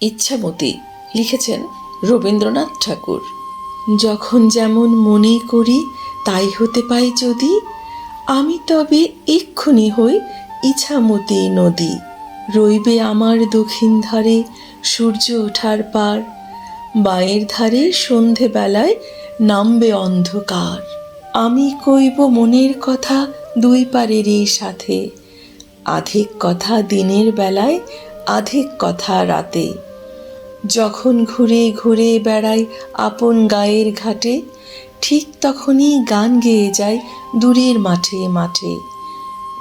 ইচ্ছামতি লিখেছেন রবীন্দ্রনাথ ঠাকুর। যখন যেমন মনে করি তাই হতে পাই যদি, আমি তবে এক্ষুনি হই ইছামতি নদী। রইবে আমার দক্ষিণ ধারে সূর্য ওঠার পার, বাঁয়ের ধারে সন্ধেবেলায় নামবে অন্ধকার। আমি কইব মনের কথা দুই পারেরই সাথে, আধিক কথা দিনের বেলায়, আধিক কথা রাতে। যখন ঘুরে ঘুরে বেড়াই আপন গায়ের ঘাটে, ঠিক তখনই গান গেয়ে যায় দূরের মাঠে মাঠে।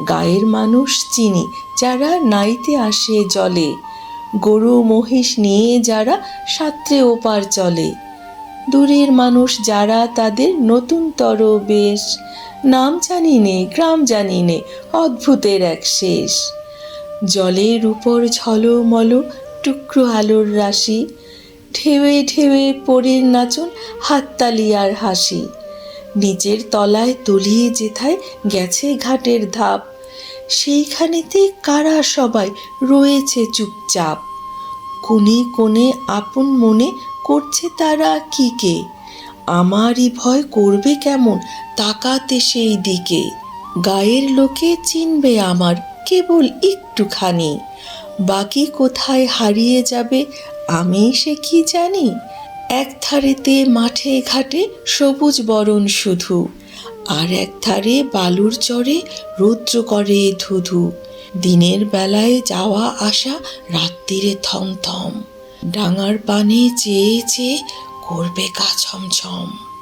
গায়ের মানুষ চিনি, যারা নাইতে আসে জলে। গরু মহিষ নিয়ে যারা সাত্রে ওপার চলে। দূরের মানুষ যারা তাদের নতুনতর বেশ। নাম জানি নে, গ্রাম জানি নে, অদ্ভুতের এক শেষ। জলের উপর ঝলমল টুকরো আলোর রাশি, ঢেউয়ে ঢেউয়ে পরের নাচন হাততালি আর হাসি। নিচের তলায় তলিয়ে যেথায় গেছে ঘাটের ধাপ, সেইখানেতে কারা সবাই রয়েছে চুপচাপ? কোণে কোণে আপন মনে করছে তারা কি কে? আমারই ভয় করবে কেমন তাকাতে সেই দিকে? গায়ের লোকে চিনবে আমার কেবল একটুখানি। বাকি কোথায় হারিয়ে যাবে, আমি সে কি জানি? এক ধারেতে মাঠে ঘাটে সবুজ বরণ শুধু, আর এক ধারে বালুর চরে রৌদ্র করে ধুধু। দিনের বেলায় যাওয়া আসা রাত্রিরে থমথম, ডাঙার পানে চেয়ে চেয়ে করবে গা ছমছম